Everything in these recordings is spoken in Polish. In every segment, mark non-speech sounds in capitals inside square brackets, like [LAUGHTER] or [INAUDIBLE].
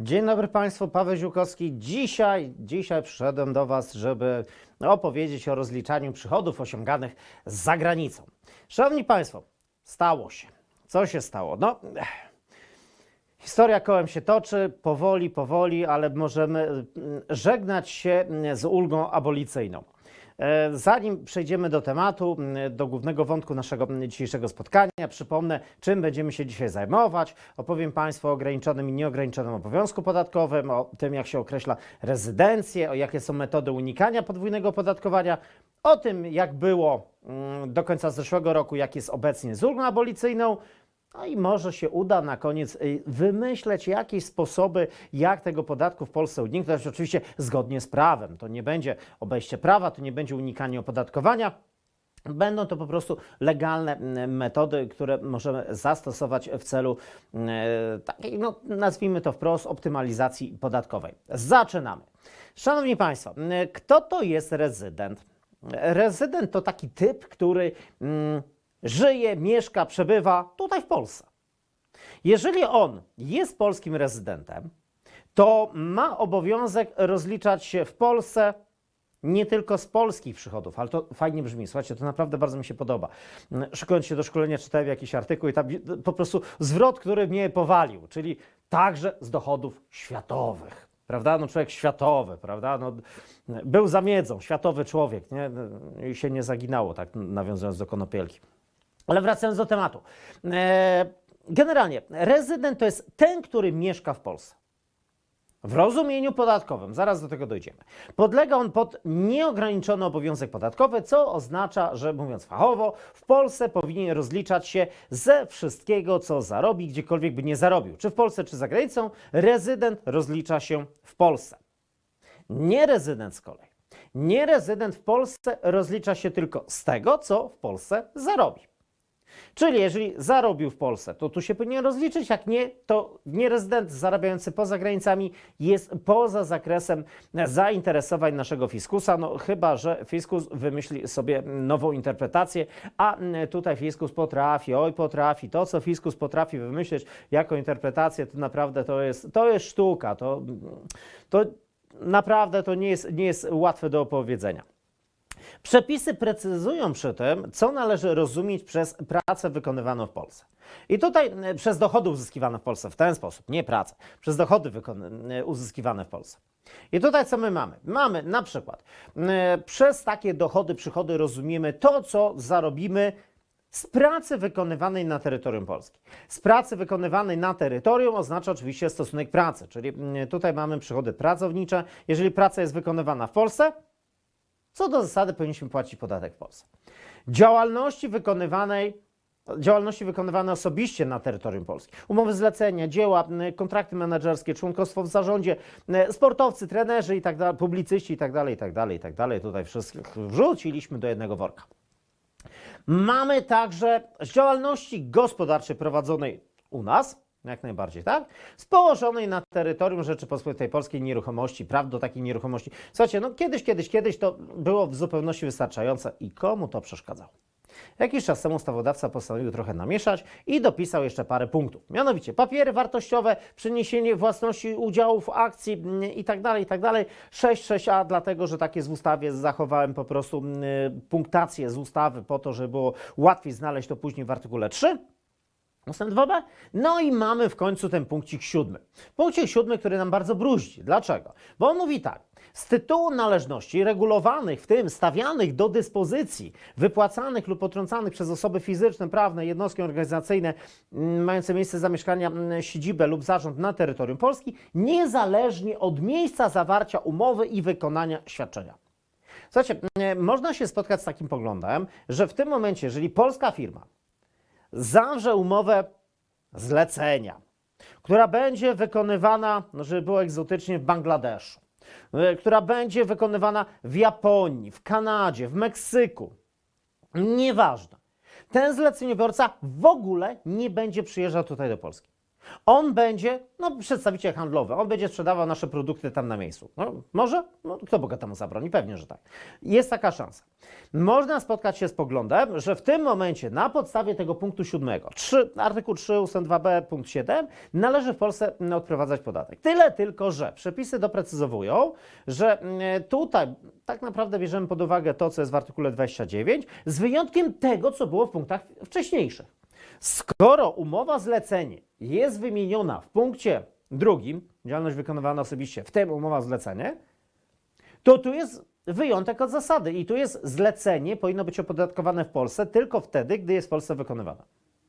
Dzień dobry Państwu, Paweł Ziłkowski. Dzisiaj, dzisiaj przyszedłem do Was, żeby opowiedzieć o rozliczaniu przychodów osiąganych za granicą. Szanowni Państwo, stało się. Co się stało? No, historia kołem się toczy, powoli, powoli, ale możemy mm, żegnać się mm, z ulgą abolicyjną. E, Zanim przejdziemy do tematu, m, do głównego wątku naszego m, dzisiejszego spotkania, przypomnę, czym będziemy się dzisiaj zajmować. Opowiem Państwu o ograniczonym i nieograniczonym obowiązku podatkowym, o tym, jak się określa rezydencję, o jakie są metody unikania podwójnego opodatkowania, o tym, jak było mm, do końca zeszłego roku, jak jest obecnie z ulgą abolicyjną. No i może się uda na koniec y, wymyśleć jakieś sposoby, jak tego podatku w Polsce uniknąć, oczywiście zgodnie z prawem. To nie będzie obejście prawa, to nie będzie unikanie opodatkowania. Będą to po prostu legalne metody, które możemy zastosować w celu mm, takiej, no, nazwijmy to wprost, optymalizacji podatkowej. Zaczynamy. Szanowni Państwo, mm, kto to jest rezydent? Rezydent to taki typ, który mm, żyje, mieszka, przebywa tutaj w Polsce. Jeżeli on jest polskim rezydentem, to ma obowiązek rozliczać się w Polsce nie tylko z polskich przychodów, ale to fajnie brzmi. Słuchajcie, to naprawdę bardzo mi się podoba. Szykując się do szkolenia, czytałem jakiś artykuł i tam po prostu zwrot, który mnie powalił, czyli także z dochodów światowych. Prawda? No człowiek światowy, prawda? No, był za miedzą, światowy człowiek, nie? I się nie zaginało, tak nawiązując do konopielki. Ale wracając do tematu. E, Generalnie, rezydent to jest ten, który mieszka w Polsce. W rozumieniu podatkowym, zaraz do tego dojdziemy. Podlega on pod nieograniczony obowiązek podatkowy, co oznacza, że mówiąc fachowo, w Polsce powinien rozliczać się ze wszystkiego, co zarobi, gdziekolwiek by nie zarobił. Czy w Polsce, czy za granicą, rezydent rozlicza się w Polsce. Nierezydent z kolei. Nierezydent w Polsce rozlicza się tylko z tego, co w Polsce zarobi. Czyli jeżeli zarobił w Polsce, to tu się powinien rozliczyć, jak nie, to nierezydent zarabiający poza granicami jest poza zakresem zainteresowań naszego fiskusa, no chyba, że fiskus wymyśli sobie nową interpretację, a tutaj fiskus potrafi, oj potrafi, to co fiskus potrafi wymyślić jako interpretację, to naprawdę to jest, to jest sztuka, to, to naprawdę to nie jest, nie jest łatwe do opowiedzenia. Przepisy precyzują przy tym, co należy rozumieć przez pracę wykonywaną w Polsce. I tutaj e, przez dochody uzyskiwane w Polsce w ten sposób, nie pracę, przez dochody e, uzyskiwane w Polsce. I tutaj co my mamy? Mamy na przykład e, przez takie dochody, przychody rozumiemy to, co zarobimy z pracy wykonywanej na terytorium Polski. Z pracy wykonywanej na terytorium oznacza oczywiście stosunek pracy, czyli tutaj mamy przychody pracownicze. Jeżeli praca jest wykonywana w Polsce, co do zasady powinniśmy płacić podatek w Polsce. Działalności wykonywanej działalności wykonywane osobiście na terytorium Polski. Umowy zlecenia, dzieła, kontrakty menedżerskie, członkostwo w zarządzie, sportowcy, trenerzy i tak dalej, publicyści i tak dalej, i tak dalej, i tak dalej. Tutaj wszystkich wrzuciliśmy do jednego worka. Mamy także z działalności gospodarczej prowadzonej u nas, jak najbardziej, tak? Z położonej na terytorium Rzeczypospolitej Polskiej nieruchomości, praw do takiej nieruchomości. Słuchajcie, no kiedyś, kiedyś, kiedyś to było w zupełności wystarczające i komu to przeszkadzało? Jakiś czas temu ustawodawca postanowił trochę namieszać i dopisał jeszcze parę punktów. Mianowicie papiery wartościowe, przeniesienie własności udziałów, akcji mm, i tak dalej, i tak dalej. 6.6a, dlatego że tak jest w ustawie, zachowałem po prostu mm, punktację z ustawy po to, żeby było łatwiej znaleźć to później w artykule 3. Ustęp 2b. No i mamy w końcu ten punkcik siódmy. Punkcik siódmy, który nam bardzo bruździ. Dlaczego? Bo on mówi tak. Z tytułu należności regulowanych, w tym stawianych do dyspozycji, wypłacanych lub potrącanych przez osoby fizyczne, prawne, jednostki organizacyjne mm, mające miejsce zamieszkania, mm, siedzibę lub zarząd na terytorium Polski, niezależnie od miejsca zawarcia umowy i wykonania świadczenia. Słuchajcie, mm, można się spotkać z takim poglądem, że w tym momencie, jeżeli polska firma zawrze umowę zlecenia, która będzie wykonywana, no żeby było egzotycznie, w Bangladeszu, y, która będzie wykonywana w Japonii, w Kanadzie, w Meksyku. Nieważne. Ten zleceniobiorca w ogóle nie będzie przyjeżdżał tutaj do Polski. On będzie, no przedstawiciel handlowy, on będzie sprzedawał nasze produkty tam na miejscu. No, może? No, kto Boga temu zabroni? Pewnie, że tak. Jest taka szansa. Można spotkać się z poglądem, że w tym momencie na podstawie tego punktu 7, 3, artykuł 3 ust. 2b punkt 7, należy w Polsce mm, odprowadzać podatek. Tyle tylko, że przepisy doprecyzowują, że mm, tutaj tak naprawdę bierzemy pod uwagę to, co jest w artykule 29, z wyjątkiem tego, co było w punktach wcześniejszych. Skoro umowa zlecenie jest wymieniona w punkcie drugim, działalność wykonywana osobiście, w tym umowa zlecenie, to tu jest wyjątek od zasady i tu jest zlecenie, powinno być opodatkowane w Polsce tylko wtedy, gdy jest w Polsce wykonywane.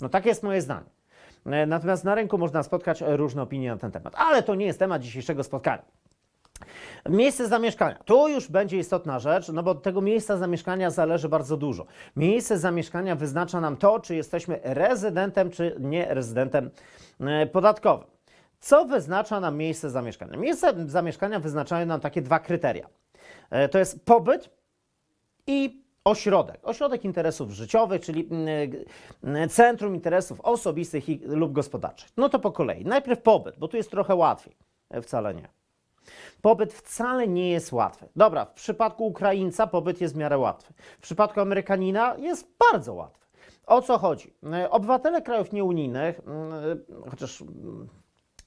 No takie jest moje zdanie. E, Natomiast na rynku można spotkać różne opinie na ten temat, ale to nie jest temat dzisiejszego spotkania. Miejsce zamieszkania. Tu już będzie istotna rzecz, no bo od tego miejsca zamieszkania zależy bardzo dużo. Miejsce zamieszkania wyznacza nam to, czy jesteśmy rezydentem, czy nie rezydentem e, podatkowym. Co wyznacza nam miejsce zamieszkania? Miejsce zamieszkania wyznaczają nam takie dwa kryteria. E, To jest pobyt i ośrodek. Ośrodek interesów życiowych, czyli mm, mm, centrum interesów osobistych lub gospodarczych. No to po kolei. Najpierw pobyt, bo tu jest trochę łatwiej. E, Wcale nie. Pobyt wcale nie jest łatwy. Dobra, w przypadku Ukraińca pobyt jest w miarę łatwy. W przypadku Amerykanina jest bardzo łatwy. O co chodzi? E, Obywatele krajów nieunijnych, mm, chociaż mm,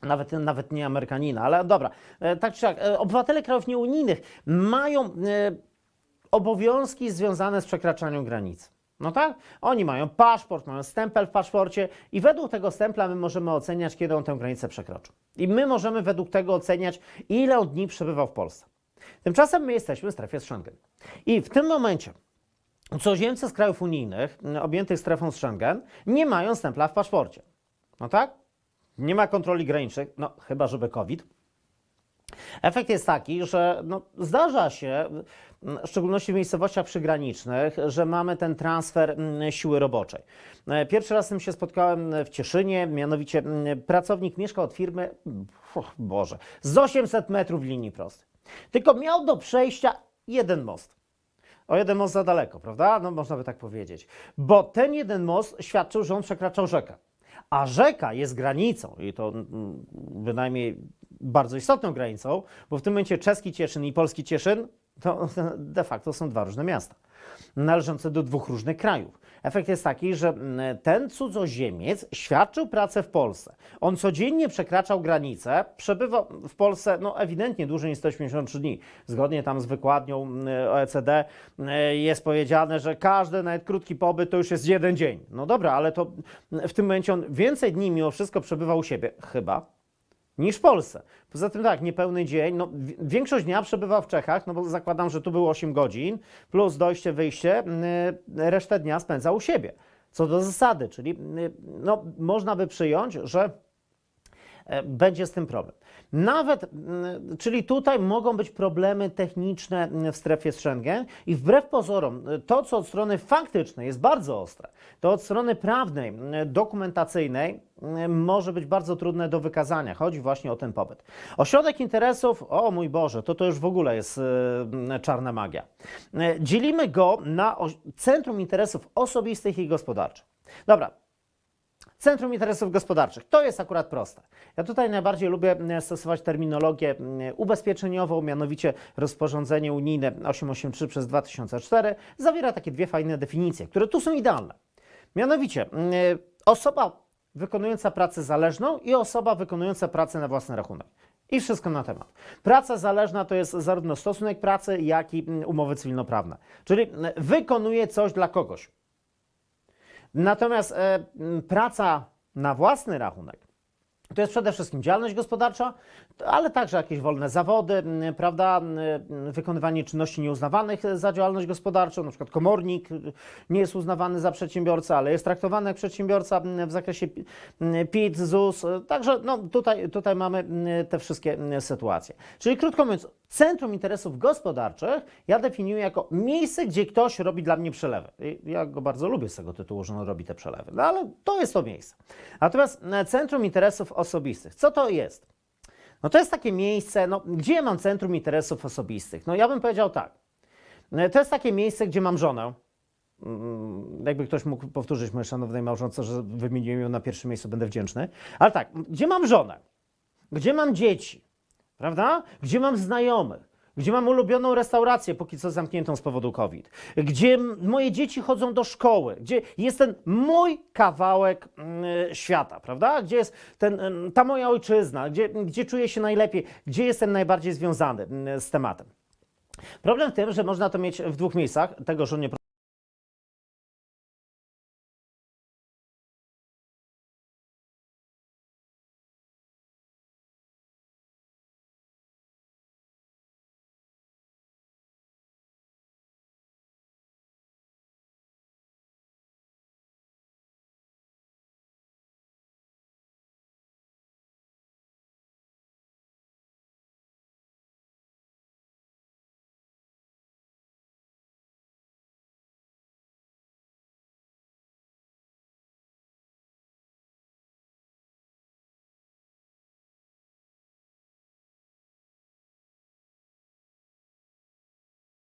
nawet, nawet nie Amerykanina, ale dobra, e, tak czy siak, e, obywatele krajów nieunijnych mają e, obowiązki związane z przekraczaniem granicy. No tak? Oni mają paszport, mają stempel w paszporcie i według tego stempla my możemy oceniać, kiedy on tę granicę przekroczył. I my możemy według tego oceniać, ile dni przebywał w Polsce. Tymczasem my jesteśmy w strefie Schengen. I w tym momencie cudzoziemcy z krajów unijnych m, objętych strefą Schengen nie mają stempla w paszporcie. No tak? Nie ma kontroli granicznych, no chyba żeby COVID. Efekt jest taki, że no, zdarza się, m, w szczególności w miejscowościach przygranicznych, że mamy ten transfer m, siły roboczej. E, Pierwszy raz z tym się spotkałem w Cieszynie, mianowicie m, pracownik mieszkał od firmy, uch, Boże, z 800 metrów linii prostej. Tylko miał do przejścia jeden most. O jeden most za daleko, prawda? No można by tak powiedzieć. Bo ten jeden most świadczył, że on przekraczał rzekę. A rzeka jest granicą, i to mm, bynajmniej bardzo istotną granicą, bo w tym momencie czeski Cieszyn i polski Cieszyn to [LAUGHS] de facto są dwa różne miasta, należące do dwóch różnych krajów. Efekt jest taki, że mm, ten cudzoziemiec świadczył pracę w Polsce. On codziennie przekraczał granicę, przebywał w Polsce no, ewidentnie dłużej niż 183 dni. Zgodnie tam z wykładnią mm, OECD mm, jest powiedziane, że każdy nawet krótki pobyt to już jest jeden dzień. No dobra, ale to w tym momencie on więcej dni mimo wszystko przebywał u siebie, chyba, niż w Polsce. Poza tym tak, niepełny dzień, no, wi- większość dnia przebywał w Czechach, no bo zakładam, że tu było 8 godzin, plus dojście, wyjście, yy, resztę dnia spędzał u siebie. Co do zasady, czyli yy, no, można by przyjąć, że e, będzie z tym problem. Nawet, mm, czyli tutaj mogą być problemy techniczne mm, w strefie Schengen i wbrew pozorom, y, to co od strony faktycznej jest bardzo ostre, to od strony prawnej, mm, dokumentacyjnej może być bardzo trudne do wykazania. Chodzi właśnie o ten pobyt. Ośrodek interesów, o mój Boże, to to już w ogóle jest y, czarna magia. Y, Dzielimy go na Centrum Interesów Osobistych i Gospodarczych. Dobra, Centrum Interesów Gospodarczych. To jest akurat proste. Ja tutaj najbardziej lubię stosować terminologię ubezpieczeniową, mianowicie rozporządzenie unijne 883 przez 2004 zawiera takie dwie fajne definicje, które tu są idealne. Mianowicie mm, osoba wykonująca pracę zależną i osoba wykonująca pracę na własny rachunek. I wszystko na temat. Praca zależna to jest zarówno stosunek pracy, jak i umowy cywilnoprawne. Czyli wykonuje coś dla kogoś. Natomiast e, praca na własny rachunek to jest przede wszystkim działalność gospodarcza, ale także jakieś wolne zawody, m, prawda, m, wykonywanie czynności nieuznawanych za działalność gospodarczą, na przykład komornik y, nie jest uznawany za przedsiębiorcę, ale jest traktowany jak przedsiębiorca w zakresie PIT, ZUS, także no, tutaj, tutaj mamy te wszystkie sytuacje. Czyli krótko mówiąc, Centrum Interesów Gospodarczych ja definiuję jako miejsce, gdzie ktoś robi dla mnie przelewy. Ja go bardzo lubię z tego tytułu, że on robi te przelewy, no ale to jest to miejsce. Natomiast Centrum Interesów Osobistych, co to jest? No to jest takie miejsce, no, gdzie ja mam Centrum Interesów Osobistych? No ja bym powiedział tak, E, to jest takie miejsce, gdzie mam żonę, mm, jakby ktoś mógł powtórzyć mojej szanownej małżonce, że wymieniłem ją na pierwszym miejscu, będę wdzięczny. Ale tak, gdzie mam żonę? Gdzie mam dzieci? Prawda? Gdzie mam znajomych? Gdzie mam ulubioną restaurację, póki co zamkniętą z powodu COVID? Gdzie moje dzieci chodzą do szkoły? Gdzie jest ten mój kawałek mm, świata, prawda? Gdzie jest ten, mm, ta moja ojczyzna? Gdzie, gdzie czuję się najlepiej? Gdzie jestem najbardziej związany mm, z tematem? Problem w tym, że można to mieć w dwóch miejscach, tego żonie